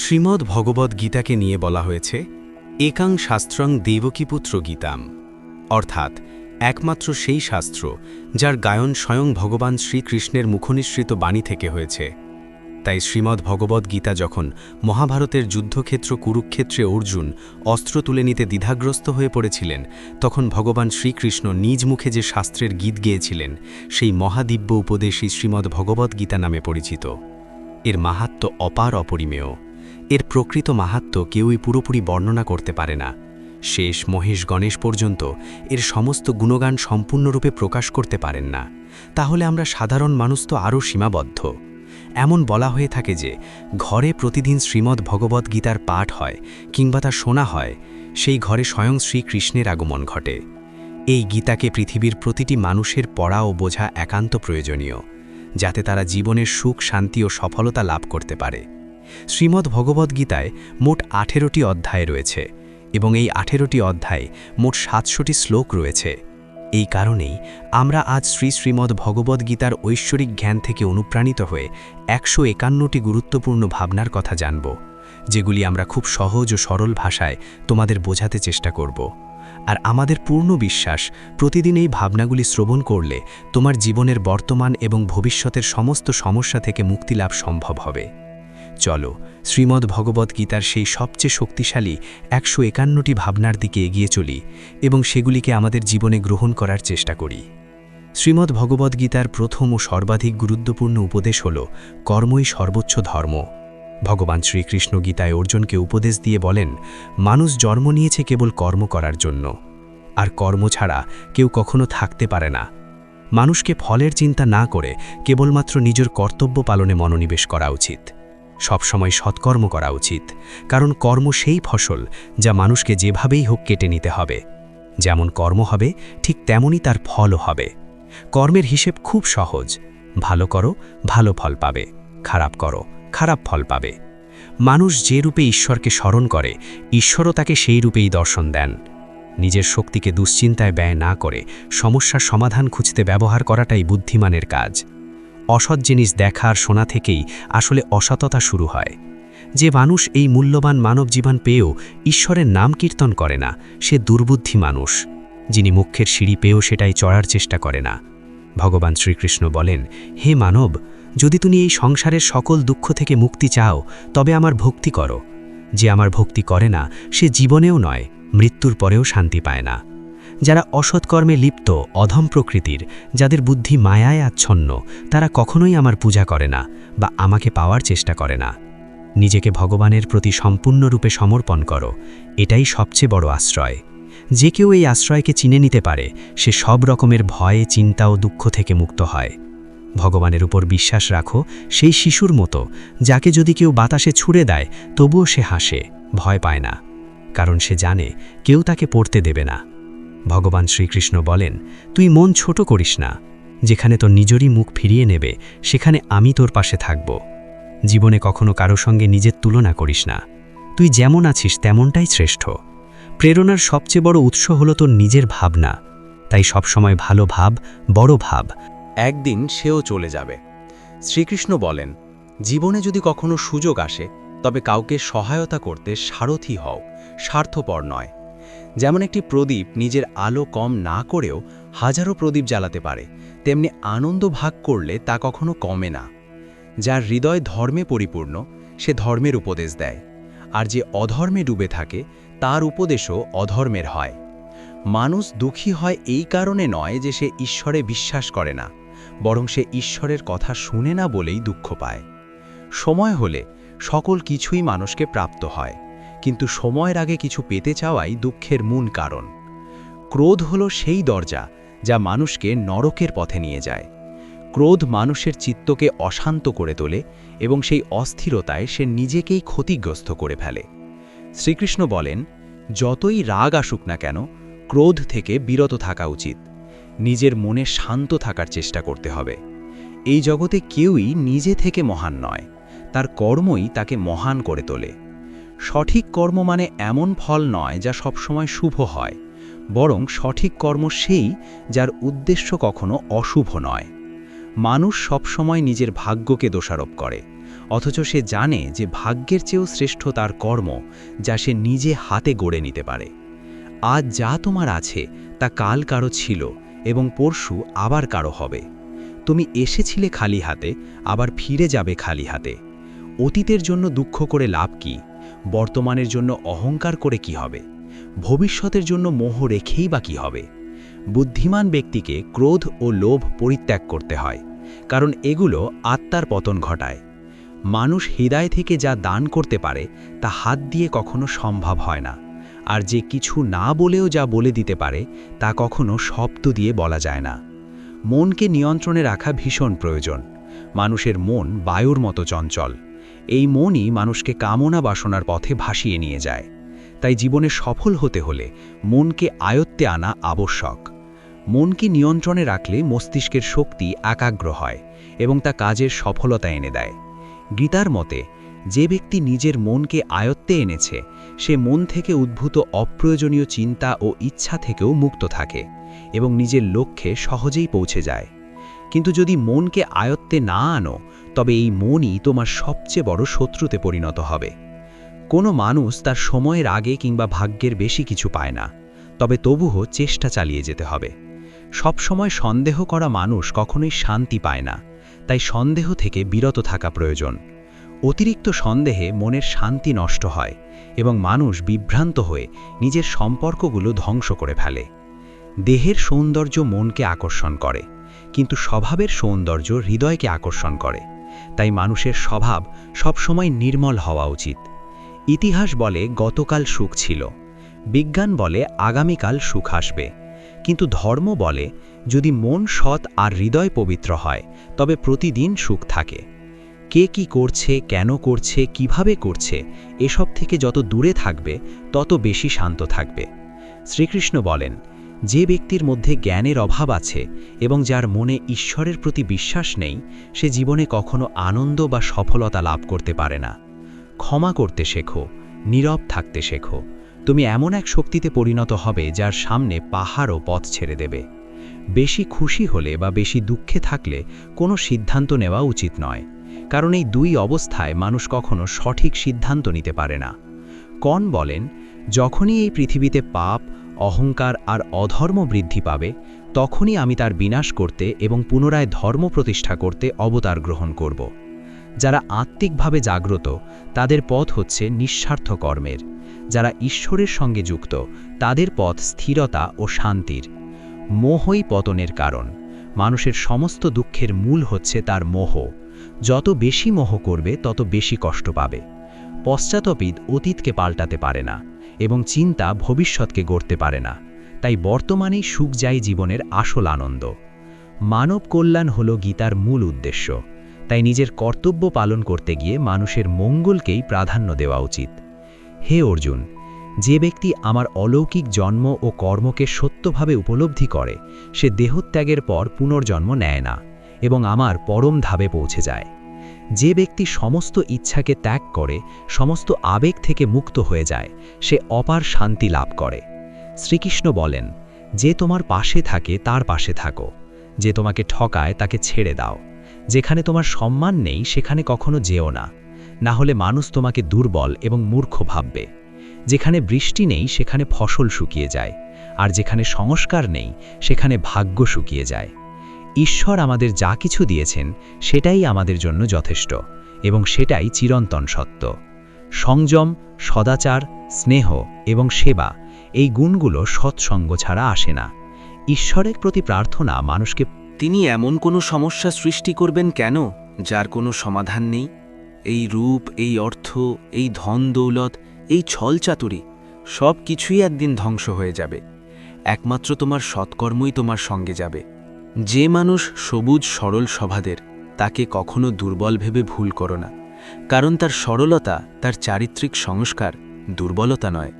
শ্রীমদ্ ভগবদ্ গীতাকে নিয়ে বলা হয়েছে, একাং শাস্ত্রং দেবকীপুত্র গীতাম। অর্থাৎ, একমাত্র সেই শাস্ত্র যার গায়ন স্বয়ং ভগবান শ্রীকৃষ্ণের মুখনিসৃত বাণী থেকে হয়েছে। তাই শ্রীমদ্ ভগবদ্ গীতা যখন মহাভারতের যুদ্ধক্ষেত্র কুরুক্ষেত্রে অর্জুন অস্ত্র তুলে নিতে দ্বিধাগ্রস্ত হয়ে পড়েছিলেন, তখন ভগবান শ্রীকৃষ্ণ নিজ মুখে যে শাস্ত্রের গীত গেয়েছিলেন, সেই মহাদিব্য উপদেশই শ্রীমদ্ ভগবদ্ গীতা নামে পরিচিত। এর মাহাত্ম অপার অপরিমেয়। এর প্রকৃত মাহাত্ম কেউই পুরোপুরি বর্ণনা করতে পারে না। শেষ মহেশ গণেশ পর্যন্ত এর সমস্ত গুণগান সম্পূর্ণরূপে প্রকাশ করতে পারেন না। তাহলে আমরা সাধারণ মানুষ তো আরও সীমাবদ্ধ। এমন বলা হয়ে থাকে যে, ঘরে প্রতিদিন শ্রীমদ্ ভগবদ্ গীতার পাঠ হয় কিংবা তা শোনা হয়, সেই ঘরে স্বয়ং শ্রীকৃষ্ণের আগমন ঘটে। এই গীতাকে পৃথিবীর প্রতিটি মানুষের পড়া ও বোঝা একান্ত প্রয়োজনীয়, যাতে তারা জীবনের সুখ, শান্তি ও সফলতা লাভ করতে পারে। শ্রীমদ্ ভগবদ্গীতায় মোট আঠেরোটি অধ্যায় রয়েছে এবং এই আঠেরোটি অধ্যায়ে মোট সাতশোটি শ্লোক রয়েছে। এই কারণেই আমরা আজ শ্রী শ্রীমদ্ ভগবদ্গীতার ঐশ্বরিক জ্ঞান থেকে অনুপ্রাণিত হয়ে একশো একান্নটি গুরুত্বপূর্ণ ভাবনার কথা জানব, যেগুলি আমরা খুব সহজ ও সরল ভাষায় তোমাদের বোঝাতে চেষ্টা করব। আর আমাদের পূর্ণ বিশ্বাস, প্রতিদিন এই ভাবনাগুলি শ্রবণ করলে তোমার জীবনের বর্তমান এবং ভবিষ্যতের সমস্ত সমস্যা থেকে মুক্তি লাভ সম্ভব হবে। চলো, শ্রীমদ্ ভগবদ্গীতার সেই সবচেয়ে শক্তিশালী একশো একান্নটি ভাবনার দিকে এগিয়ে চলি এবং সেগুলিকে আমাদের জীবনে গ্রহণ করার চেষ্টা করি। শ্রীমদ্ ভগবদ্গীতার প্রথম ও সর্বাধিক গুরুত্বপূর্ণ উপদেশ হল, কর্মই সর্বোচ্চ ধর্ম। ভগবান শ্রীকৃষ্ণ গীতায় অর্জুনকে উপদেশ দিয়ে বলেন, মানুষ জন্ম নিয়েছে কেবল কর্ম করার জন্য। আর কর্ম ছাড়া কেউ কখনো থাকতে পারে না। মানুষকে ফলের চিন্তা না করে কেবলমাত্র নিজের কর্তব্য পালনে মনোনিবেশ করা উচিত। সবসময় সৎকর্ম করা উচিত, কারণ কর্ম সেই ফসল যা মানুষকে যেভাবেই হোক কেটে নিতে হবে। যেমন কর্ম হবে, ঠিক তেমনই তার ফলও হবে। কর্মের হিসেব খুব সহজ। ভালো করো, ভালো ফল পাবে। খারাপ করো, খারাপ ফল পাবে। মানুষ যে রূপে ঈশ্বরকে স্মরণ করে, ঈশ্বরও তাকে সেই রূপেই দর্শন দেন। নিজের শক্তিকে দুশ্চিন্তায় ব্যয় না করে সমস্যার সমাধান খুঁজতে ব্যবহার করাটাই বুদ্ধিমানের কাজ। অসৎ জিনিস দেখার শোনা থেকেই আসলে অসততা শুরু হয়। যে মানুষ এই মূল্যবান মানব জীবন পেয়েও ঈশ্বরের নাম কীর্তন করে না, সে দুর্বুদ্ধি মানুষ। যিনি মুখ্যের সিঁড়ি পেয়েও সেটাই চড়ার চেষ্টা করে না। ভগবান শ্রীকৃষ্ণ বলেন, হে মানব, যদি তুমি এই সংসারের সকল দুঃখ থেকে মুক্তি চাও, তবে আমার ভক্তি করো। যে আমার ভক্তি করে না, সে জীবনেও নয়, মৃত্যুর পরেও শান্তি পায় না। যারা অসৎকর্মে লিপ্ত, অধম প্রকৃতির, যাদের বুদ্ধি মায়ায় আচ্ছন্ন, তারা কখনোই আমার পূজা করে না বা আমাকে পাওয়ার চেষ্টা করে না। নিজেকে ভগবানের প্রতি সম্পূর্ণরূপে সমর্পণ করো, এটাই সবচেয়ে বড় আশ্রয়। যে কেউ এই আশ্রয়কে চিনে নিতে পারে, সে সব রকমের ভয়ে, চিন্তা ও দুঃখ থেকে মুক্ত হয়। ভগবানের উপর বিশ্বাস রাখো, সেই শিশুর মতো, যাকে যদি কেউ বাতাসে ছুড়ে দেয়, তবুও সে হাসে, ভয় পায় না। কারণ সে জানে, কেউ তাকে পড়তে দেবে না। ভগবান শ্রীকৃষ্ণ বলেন, তুই মন ছোট করিস না। যেখানে তোর নিজেরই মুখ ফিরিয়ে নেবে, সেখানে আমি তোর পাশে থাকব। জীবনে কখনো কারও সঙ্গে নিজের তুলনা করিস না। তুই যেমন আছিস, তেমনটাই শ্রেষ্ঠ। প্রেরণার সবচেয়ে বড় উৎস হলো তোর নিজের ভাবনা। তাই সবসময় ভালো ভাব, বড় ভাব। একদিন সেও চলে যাবে। শ্রীকৃষ্ণ বলেন, জীবনে যদি কখনো সুযোগ আসে, তবে কাউকে সহায়তা করতে সারথি হও। স্বার্থপর নয়। যেমন একটি প্রদীপ নিজের আলো কম না করেও হাজারো প্রদীপ জ্বালাতে পারে, তেমনি আনন্দ ভাগ করলে তা কখনো কমে না। যার হৃদয় ধর্মে পরিপূর্ণ, সে ধর্মের উপদেশ দেয়। আর যে অধর্মে ডুবে থাকে, তার উপদেশও অধর্মের হয়। মানুষ দুঃখী হয় এই কারণে নয় যে সে ঈশ্বরে বিশ্বাস করে না, বরং সে ঈশ্বরের কথা শুনে না বলেই দুঃখ পায়। সময় হলে সকল কিছুই মানুষকে প্রাপ্ত হয়। কিন্তু সময়ের আগে কিছু পেতে চাওয়াই দুঃখের মূল কারণ। ক্রোধ হলো সেই দরজা যা মানুষকে নরকের পথে নিয়ে যায়। ক্রোধ মানুষের চিত্তকে অশান্ত করে তোলে এবং সেই অস্থিরতায় সে নিজেকেই ক্ষতিগ্রস্ত করে ফেলে। শ্রীকৃষ্ণ বলেন, যতই রাগ আসুক না কেন, ক্রোধ থেকে বিরত থাকা উচিত। নিজের মনে শান্ত থাকার চেষ্টা করতে হবে। এই জগতে কেউই নিজে থেকে মহান নয়, তার কর্মই তাকে মহান করে তোলে। সঠিক কর্ম মানে এমন ফল নয় যা সবসময় শুভ হয়, বরং সঠিক কর্ম সেই যার উদ্দেশ্য কখনো অশুভ নয়। মানুষ সবসময় নিজের ভাগ্যকে দোষারোপ করে, অথচ সে জানে যে ভাগ্যের চেয়েও শ্রেষ্ঠ তার কর্ম যা সে নিজে হাতে গড়ে নিতে পারে। আজ যা তোমার আছে, তা কাল কারও ছিল এবং পরশু আবার কারও হবে। তুমি এসেছিলে খালি হাতে, আবার ফিরে যাবে খালি হাতে। অতীতের জন্য দুঃখ করে লাভ কি? বর্তমানের জন্য অহংকার করে কি হবে? ভবিষ্যতের জন্য মোহ রেখেই বা কি হবে? বুদ্ধিমান ব্যক্তিকে ক্রোধ ও লোভ পরিত্যাগ করতে হয়, কারণ এগুলো আত্মার পতন ঘটায়। মানুষ হৃদয় থেকে যা দান করতে পারে, তা হাত দিয়ে কখনো সম্ভব হয় না, আর যে কিছু না বলেও যা বলে দিতে পারে, তা কখনো শব্দ দিয়ে বলা যায় না। মনকে নিয়ন্ত্রণে রাখা ভীষণ প্রয়োজন। মানুষের মন বায়ুর মতো চঞ্চল। এই মনই মানুষকে কামনা বাসনার পথে ভাসিয়ে নিয়ে যায়। তাই জীবনে সফল হতে হলে মনকে আয়ত্তে আনা আবশ্যক। মনকে নিয়ন্ত্রণে রাখলে মস্তিষ্কের শক্তি একাগ্র হয় এবং তা কাজের সফলতা এনে দেয়। গীতার মতে, যে ব্যক্তি নিজের মনকে আয়ত্তে এনেছে, সে মন থেকে উদ্ভূত অপ্রয়োজনীয় চিন্তা ও ইচ্ছা থেকেও মুক্ত থাকে এবং নিজের লক্ষ্যে সহজেই পৌঁছে যায়। কিন্তু যদি মনকে আয়ত্তে না আনো, তবে এই মনই তোমার সবচেয়ে বড় শত্রুতে পরিণত হবে। কোনো মানুষ তার সময়ের আগে কিংবা ভাগ্যের বেশি কিছু পায় না, তবে তবুও চেষ্টা চালিয়ে যেতে হবে। সবসময় সন্দেহ করা মানুষ কখনোই শান্তি পায় না, তাই সন্দেহ থেকে বিরত থাকা প্রয়োজন। অতিরিক্ত সন্দেহে মনের শান্তি নষ্ট হয় এবং মানুষ বিভ্রান্ত হয়ে নিজের সম্পর্কগুলো ধ্বংস করে ফেলে। দেহের সৌন্দর্য মনকে আকর্ষণ করে। কিন্তু স্বভাবের সৌন্দর্য হৃদয়কে আকর্ষণ করে। তাই মানুষের স্বভাব সবসময় নির্মল হওয়া উচিত। ইতিহাস বলে গতকাল সুখ ছিল। বিজ্ঞান বলে আগামীকাল সুখ আসবে। কিন্তু ধর্ম বলে যদি মন সৎ আর হৃদয় পবিত্র হয়, তবে প্রতিদিন সুখ থাকে। কে কি করছে, কেন করছে, কীভাবে করছে, এসব থেকে যত দূরে থাকবে, তত বেশি শান্ত থাকবে। শ্রীকৃষ্ণ বলেন যে ব্যক্তির মধ্যে জ্ঞানের অভাব আছে এবং যার মনে ঈশ্বরের প্রতি বিশ্বাস নেই, সে জীবনে কখনো আনন্দ বা সফলতা লাভ করতে পারে না। ক্ষমা করতে শেখো, নীরব থাকতে শেখো। তুমি এমন এক শক্তিতে পরিণত হবে যার সামনে পাহাড়ও পথ ছেড়ে দেবে। বেশি খুশি হলে বা বেশি দুঃখে থাকলে কোনো সিদ্ধান্ত নেওয়া উচিত নয়, কারণ এই দুই অবস্থায় মানুষ কখনো সঠিক সিদ্ধান্ত নিতে পারে না। কন বলেন, যখনই এই পৃথিবীতে পাপ অহংকার আর অধর্ম বৃদ্ধি পাবে, তখনই আমি তার বিনাশ করতে এবং পুনরায় ধর্ম প্রতিষ্ঠা করতে অবতার গ্রহণ করব। যারা আত্মিকভাবে জাগ্রত, তাদের পথ হচ্ছে নিঃস্বার্থ কর্মের। যারা ঈশ্বরের সঙ্গে যুক্ত, তাদের পথ স্থিরতা ও শান্তির। মোহই পতনের কারণ। মানুষের সমস্ত দুঃখের মূল হচ্ছে তার মোহ। যত বেশি মোহ করবে, তত বেশি কষ্ট পাবে। পশ্চাতপিদ অতীতকে পাল্টাতে পারে না। এবং চিন্তা ভবিষ্যৎকে গড়তে পারে না। তাই বর্তমানেই সুখ যায় জীবনের আসল আনন্দ। মানব কল্যাণ হল গীতার মূল উদ্দেশ্য। তাই নিজের কর্তব্য পালন করতে গিয়ে মানুষের মঙ্গলকেই প্রাধান্য দেওয়া উচিত। হে অর্জুন, যে ব্যক্তি আমার অলৌকিক জন্ম ও কর্মকে সত্যভাবে উপলব্ধি করে, সে দেহত্যাগের পর পুনর্জন্ম নেয় না এবং আমার পরম ধাবে পৌঁছে যায়। যে ব্যক্তি সমস্ত ইচ্ছাকে ত্যাগ করে, সমস্ত আবেগ থেকে মুক্ত হয়ে যায়, সে অপার শান্তি লাভ করে। শ্রীকৃষ্ণ বলেন, যে তোমার পাশে থাকে, তার পাশে থাকো। যে তোমাকে ঠকায়, তাকে ছেড়ে দাও। যেখানে তোমার সম্মান নেই, সেখানে কখনো যেও না। না হলে মানুষ তোমাকে দুর্বল এবং মূর্খ ভাববে। যেখানে বৃষ্টি নেই, সেখানে ফসল শুকিয়ে যায়। আর যেখানে সংস্কার নেই, সেখানে ভাগ্য শুকিয়ে যায়। ঈশ্বর আমাদের যা কিছু দিয়েছেন, সেটাই আমাদের জন্য যথেষ্ট এবং সেটাই চিরন্তন সত্য। সংযম, সদাচার, স্নেহ এবং সেবা, এই গুণগুলো সৎসঙ্গ ছাড়া আসে না। ঈশ্বরের প্রতি প্রার্থনা মানুষকে তিনি এমন কোনো সমস্যা সৃষ্টি করবেন কেন, যার কোনো সমাধান নেই? এই রূপ, এই অর্থ, এই ধন দৌলত, এই ছলচাতুরি সব কিছুই একদিন ধ্বংস হয়ে যাবে। একমাত্র তোমার সৎকর্মই তোমার সঙ্গে যাবে। যে মানুষ সবুজ সরল স্বভাদের তাকে কখনো দুর্বল ভেবে ভুল করো না, কারণ তার সরলতা, তার চারিত্রিক সংস্কার দুর্বলতা নয়।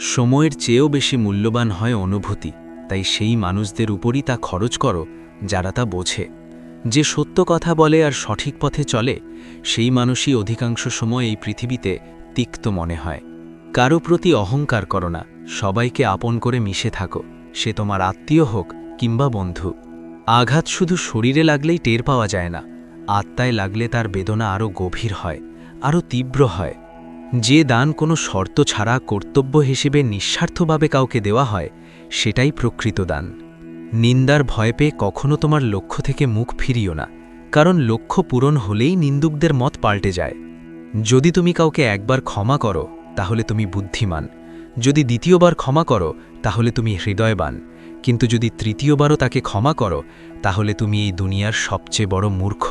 সময়ের চেয়েও বেশি মূল্যবান হয় অনুভূতি, তাই সেই মানুষদের উপরই তা খরচ করো, যারা তা বোঝে। যে সত্য কথা বলে আর সঠিক পথে চলে, সেই মানুষই অধিকাংশ সময় এই পৃথিবীতে তিক্ত মনে হয়। কারও প্রতি অহংকার করো না, সবাইকে আপন করে মিশে থাকো, সে তোমার আত্মীয় হোক কিংবা বন্ধু। আঘাত শুধু শরীরে লাগলেই টের পাওয়া যায় না। আত্মায় লাগলে তার বেদনা আরও গভীর হয়, আরও তীব্র হয়। যে দান কোনো শর্ত ছাড়া কর্তব্য হিসেবে নিঃস্বার্থভাবে কাউকে দেওয়া হয়, সেটাই প্রকৃত দান। নিন্দার ভয় পেয়ে কখনো তোমার লক্ষ্য থেকে মুখ ফিরিও না, কারণ লক্ষ্য পূরণ হলেই নিন্দুকদের মত পাল্টে যায়। যদি তুমি কাউকে একবার ক্ষমা করো, তাহলে তুমি বুদ্ধিমান। যদি দ্বিতীয়বার ক্ষমা করো, তাহলে তুমি হৃদয়বান। কিন্তু যদি তৃতীয়বারও তাকে ক্ষমা করো, তাহলে তুমি এই দুনিয়ার সবচেয়ে বড় মূর্খ।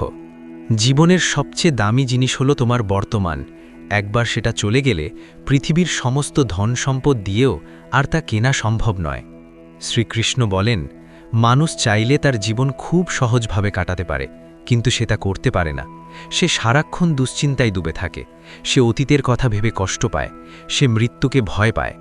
জীবনের সবচেয়ে দামি জিনিস হলো তোমার বর্তমান। একবার সেটা চলে গেলে পৃথিবীর সমস্ত ধন সম্পদ দিয়েও আর তা কেনা সম্ভব নয়। শ্রীকৃষ্ণ বলেন, মানুষ চাইলে তার জীবন খুব সহজভাবে কাটাতে পারে, কিন্তু সে তা করতে পারে না। সে সারাক্ষণ দুশ্চিন্তায় ডুবে থাকে, সে অতীতের কথা ভেবে কষ্ট পায়, সে মৃত্যুকে ভয় পায়।